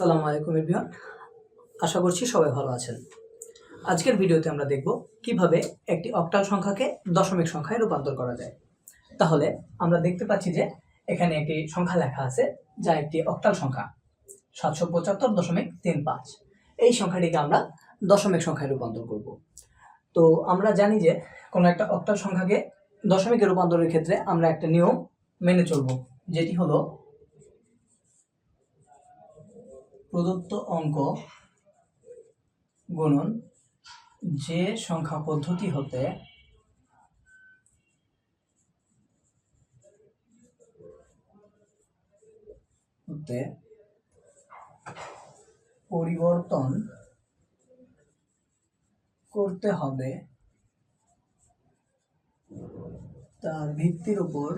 আসসালামু আলাইকুম এভরিওয়ান। আশা করছি সবাই ভালো আছেন। আজকের ভিডিওতে আমরা দেখব কীভাবে একটি অক্টাল সংখ্যাকে দশমিক সংখ্যায় রূপান্তর করা যায়। তাহলে আমরা দেখতে পাচ্ছি যে এখানে একটি সংখ্যা লেখা আছে যা একটি অক্টাল সংখ্যা, সাতশো পঁচাত্তর দশমিক তিন পাঁচ। এই সংখ্যাটিকে আমরা দশমিক সংখ্যায় রূপান্তর করব। তো আমরা জানি যে কোনো একটা অক্টাল সংখ্যাকে দশমিকে রূপান্তরের ক্ষেত্রে আমরা একটা নিয়ম মেনে চলব, যেটি হলো প্রদত্ত অঙ্ক গুণন যে সংখ্যা পদ্ধতি হতে হতে পরিবর্তন করতে হবে তার ভিত্তির উপর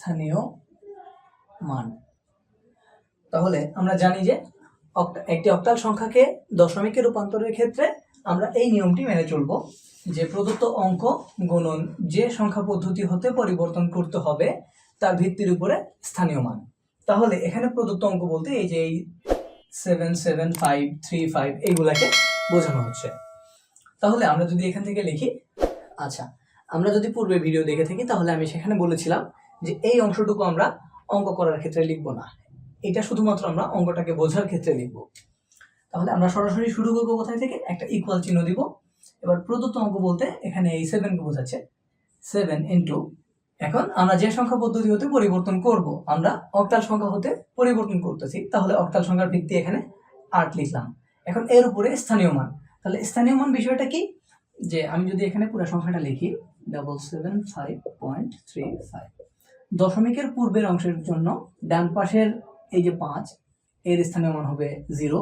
স্থানীয় মান। তাহলে আমরা জানি যে একটি অক্টাল সংখ্যাকে দশমিকে রূপান্তরের ক্ষেত্রে আমরা এই নিয়মটি মেনে চলব যে প্রদত্ত অঙ্ক গুণন যে সংখ্যা পদ্ধতি হতে পরিবর্তন করতে হবে তার ভিত্তির উপরে স্থানীয় মান। তাহলে এখানে প্রদত্ত অঙ্ক বলতে এই যে এই seven seven five three five এইগুলাকে বোঝানো হচ্ছে। তাহলে আমরা যদি এখান থেকে লিখি আচ্ছা আমরা যদি পূর্বে ভিডিও দেখে থাকি, তাহলে আমি সেখানে বলেছিলাম যে এই অংশটুকু আমরা অঙ্ক করার ক্ষেত্রে লিখব না। এটা শুধুমাত্র আমরা অঙ্কটাকে বোঝার ক্ষেত্রে লিখব। তাহলে আমরা সরাসরি শুরু করব কোথায় থেকে? একটা ইকুয়াল চিহ্ন দিব। এবার প্রদত্ত অঙ্ক বলতে এখানে এই সেভেনকে বোঝাচ্ছে। সেভেন ইন্টু এখন আমরা যে সংখ্যা পদ্ধতি হতে পরিবর্তন করব, আমরা অক্টাল সংখ্যা হতে পরিবর্তন করতেছি, তাহলে অক্টাল সংখ্যার ভিত্তি এখানে আট লিখলাম। এখন এর উপরে স্থানীয় মান। তাহলে স্থানীয় মান বিষয়টা কি? যে আমি যদি এখানে পুরো সংখ্যাটা লিখি double seven five point three five দশমিকের পূর্বের অংশের জন্য ডান পাশের এই যে পাঁচ, এর স্থানীয় মান হবে জিরো।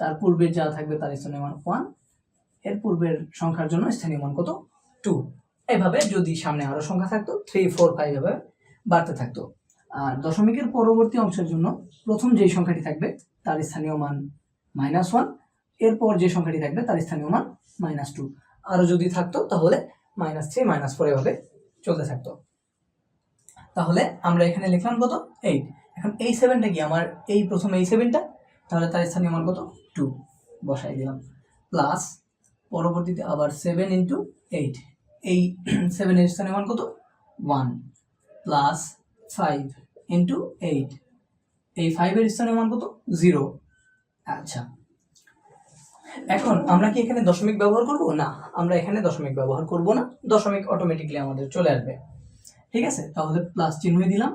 তার পূর্বের যা থাকবে তার স্থানীয় মান ওয়ান, এর পূর্বের সংখ্যার জন্য স্থানীয় মান কত? টু। এভাবে যদি সামনে আরও সংখ্যা থাকতো থ্রি ফোর ফাইভ এভাবে বাড়তে থাকতো। আর দশমিকের পরবর্তী অংশের জন্য প্রথম যেই সংখ্যাটি থাকবে, তার স্থানীয় মান মাইনাস ওয়ান এরপর যে সংখ্যাটি থাকবে, তার স্থানীয় মান মাইনাস টু আরও যদি থাকতো, তাহলে মাইনাস থ্রি মাইনাস ফোর এভাবে চলতে থাকতো। তাহলে আমরা এখানে লিখলাম কত? এইট এখন এই সেভেনটা কি? আমার এই প্রথম এই সেভেনটা তাহলে তার স্থানীয় মান কত? টু বসাই দিলাম। প্লাস পরবর্তীতে আবার সেভেন ইন্টু এইট এই সেভেনের স্থানীয় মান কত? One plus five into eight এই ফাইভের স্থানীয় মান কত? জিরো আচ্ছা। এখন আমরা কি এখানে দশমিক ব্যবহার করব? না, আমরা এখানে দশমিক ব্যবহার করব না। দশমিক অটোমেটিকলি আমাদের চলে আসবে। ঠিক আছে? তাহলে প্লাস চিহ্ন দিলাম।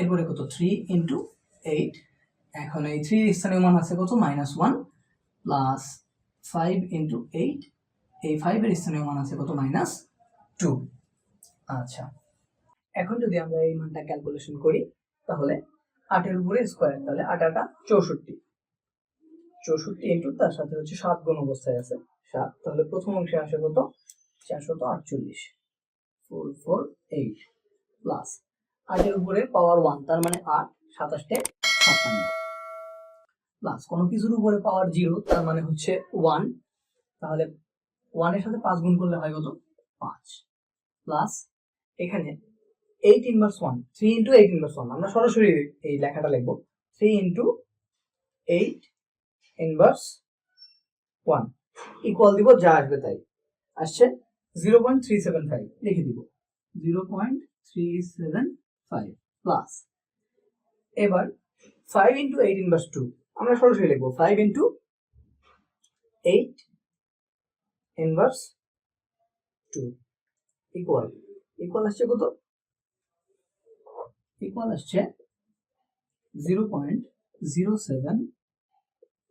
এরপরে কত? থ্রি ইন্টু এইট এখন এই থ্রি স্থানীয় মান আছে কত? Minus one plus five into eight এই ফাইভের স্থানীয় মান আছে কত? মাইনাস টু আচ্ছা। এখন যদি আমরা এই মানটা ক্যালকুলেশন করি, তাহলে আটের উপরে স্কোয়ার তাহলে আট আটা চৌষট্টি। চৌষট্টি ইন্টু তার সাথে হচ্ছে সাত গুণ অবস্থায় আছে। সাত, তাহলে প্রথম অংশে আসে কত? চারশত আটচল্লিশ। ফোর ফোর এইট প্লাস আটের উপরে পাওয়ার ওয়ান তার মানে আট, সাতাশটে ছাপ্পান্ন। প্লাস কোনো কিছুর উপরে পাওয়ার জিরো তার মানে হচ্ছে ওয়ান তাহলে ওয়ানের সাথে পাঁচ গুণ করলে হয় কত? পাঁচ। প্লাস এখানে eight inverse one three into eight inverse one আমরা সরাসরি এই লেখাটা লিখব। Three into eight inverse one equal দিব, যা আসবে তাই। আসছে zero point three seven five লিখে দিব। Zero point three seven five plus এবার five into eight inverse two আমরা সরাসরি লিখব five into eight inverse two equal equal আসছে কত? ইকুয়াল আসছে zero point zero seven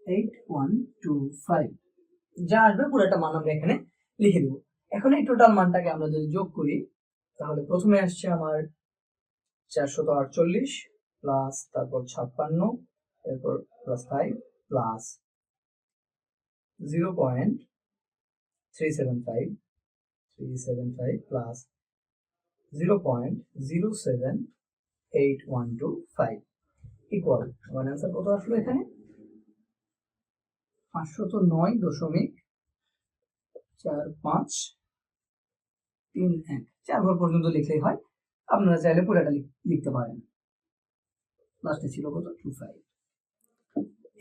eight one two five যা আসবে পুরোটা মান আমরা এখানে লিখে দেবো। এখন এই টোটাল মানটাকে আমরা যদি যোগ করি তাহলে প্রথমে আসছে আমার চারশত আটচল্লিশ প্লাস তারপর ছাপ্পান্ন, এরপর plus five plus zero point three seven five three seven five plus zero point zero seven eight one two five equal আমার অ্যান্সার কত আসলো এখানে? পাঁচশত নয় দশমিক চার পাঁচ তিন এক। চার ঘর পর্যন্ত লিখলেই হয়। আপনারা চাইলে পুরোটা লিখ- লিখতে পারেন। লাস্টে ছিল কত? টু ফাইভ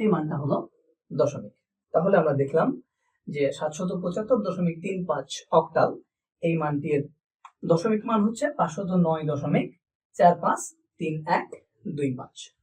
এই মানটা হলো দশমিক। তাহলে আমরা দেখলাম যে সাতশত পঁচাত্তর দশমিক তিন পাঁচ অক্টাল এই মানটির দশমিক মান হচ্ছে পাঁচশত নয় দশমিক চার পাঁচ তিন এক দুই পাঁচ।